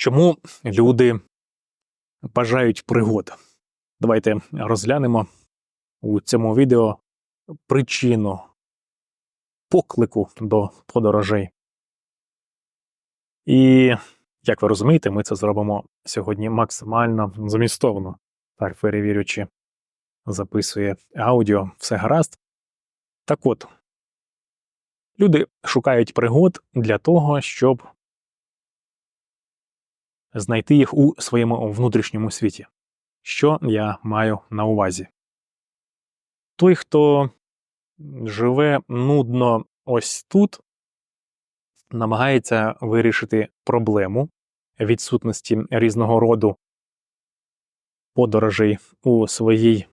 Чому люди бажають пригод? Давайте розглянемо у цьому відео причину поклику до подорожей. І, як ви розумієте, ми це зробимо сьогодні максимально змістовно. Так, перевірюючи, записує аудіо, все гаразд. Так от, люди шукають пригод для того, щоб знайти їх у своєму внутрішньому світі. Що я маю на увазі? Той, хто живе нудно ось тут, намагається вирішити проблему відсутності різного роду подорожей у своїй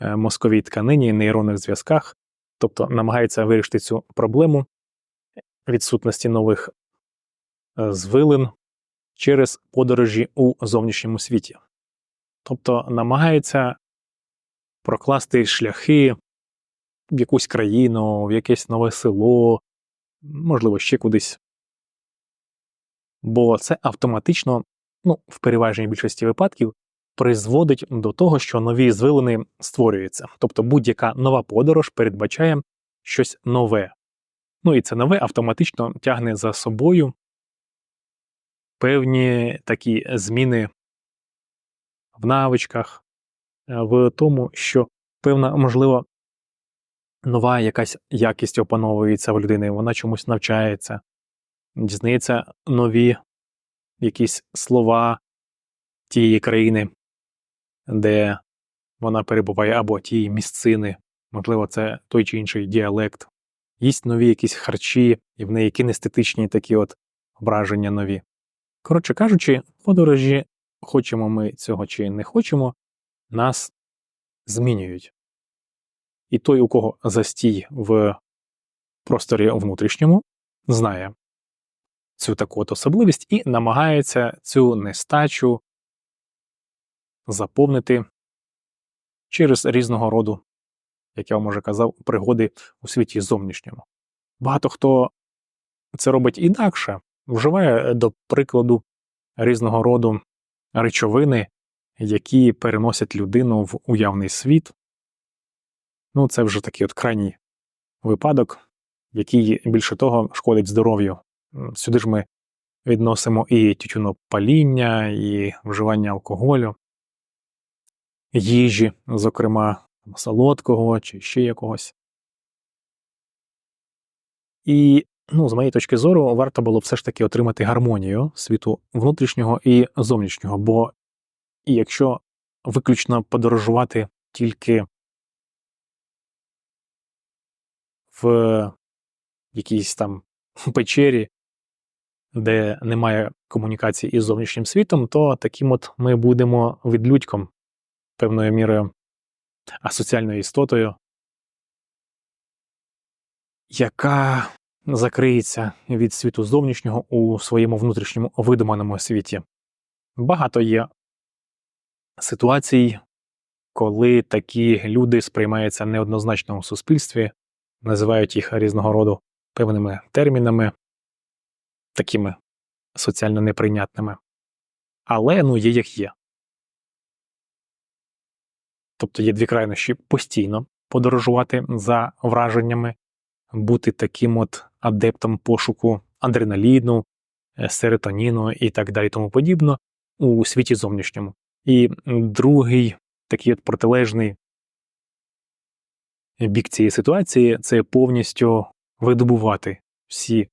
е, мозковій тканині, нейронних зв'язках, тобто намагається вирішити цю проблему відсутності нових е, звилин через подорожі у зовнішньому світі. Тобто намагається прокласти шляхи в якусь країну, в якесь нове село, можливо, ще кудись. Бо це автоматично, ну, в переважній більшості випадків, призводить до того, що нові звилини створюються. Тобто будь-яка нова подорож передбачає щось нове. Ну і це нове автоматично тягне за собою певні такі зміни в навичках, е, в тому, що певна, можливо, нова якась якість опановується в людини, вона чомусь навчається, дізнається нові якісь слова тієї країни, де вона перебуває, або тієї місцини, можливо, це той чи інший діалект, їсть нові якісь харчі, і в неї кінестетичні такі от враження нові. Коротше кажучи, подорожі, хочемо ми цього чи не хочемо, нас змінюють. І той, у кого застій в просторі внутрішньому, знає цю таку от особливість і намагається цю нестачу заповнити через різного роду, як я вам уже казав, пригоди у світі зовнішньому. Багато хто це робить інакше, вживає, до прикладу, різного роду речовини, які переносять людину в уявний світ. Ну, це вже такий от крайній випадок, який більше того шкодить здоров'ю. Сюди ж ми відносимо і тютюнопаління, і вживання алкоголю, їжі, зокрема, солодкого чи ще якогось. І ну, з моєї точки зору, варто було все ж таки отримати гармонію світу внутрішнього і зовнішнього, бо якщо виключно подорожувати тільки в якійсь там печері, де немає комунікації із зовнішнім світом, то таким от ми будемо відлюдьком певною мірою асоціальною істотою, яка закриється від світу зовнішнього у своєму внутрішньому видуманому світі. Багато є ситуацій, коли такі люди сприймаються неоднозначно у суспільстві, називають їх різного роду певними термінами, такими соціально неприйнятними. Але ну є як є. Тобто є дві крайнощі постійно подорожувати за враженнями, бути таким от адептом пошуку адреналіну, е, серотоніну і так далі тому подібно у світі зовнішньому. І другий такий от протилежний бік цієї ситуації це повністю видобувати всі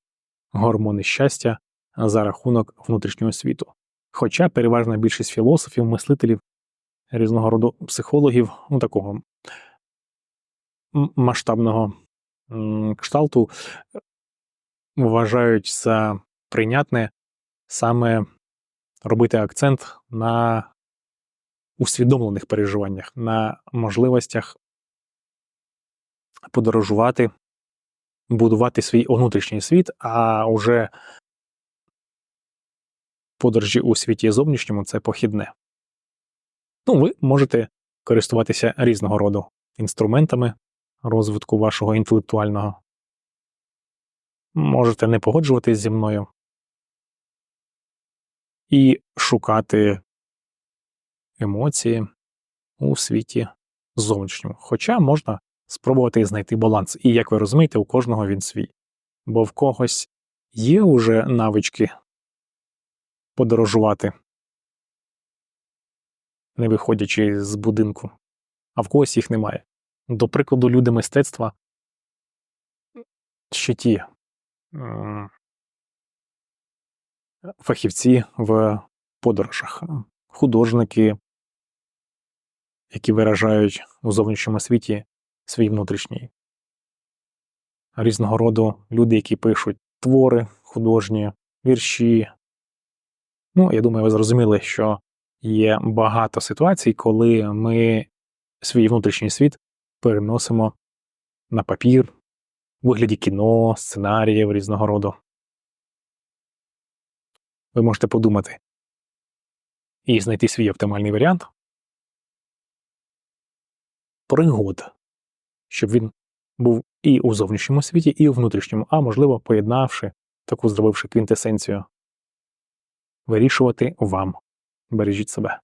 гормони щастя за рахунок внутрішнього світу. Хоча переважна більшість філософів, мислителів, різного роду психологів, ну такого масштабного кшталту вважають за прийнятне саме робити акцент на усвідомлених переживаннях, на можливостях подорожувати, будувати свій внутрішній світ, а уже подорожі у світі зовнішньому це похідне. Ну, ви можете користуватися різного роду інструментами розвитку вашого інтелектуального. Можете не погоджуватись зі мною. і шукати емоції у світі зовнішньому. Хоча можна спробувати знайти баланс. І як ви розумієте, у кожного він свій. Бо в когось є уже навички подорожувати, не виходячи з будинку, а в когось їх немає. До прикладу, люди мистецтва ще ті фахівці в подорожах, художники, які виражають у зовнішньому світі свій внутрішній. Різного роду люди, які пишуть твори художні, вірші. Ну, я думаю, ви зрозуміли, що є багато ситуацій, коли ми свій внутрішній світ переносимо на папір у вигляді кіно, сценаріїв різного роду. Ви можете подумати і знайти свій оптимальний варіант пригод, щоб він був і у зовнішньому світі, і у внутрішньому, а можливо, поєднавши таку зробивши квінтесенцію. Вирішувати вам. Бережіть себе.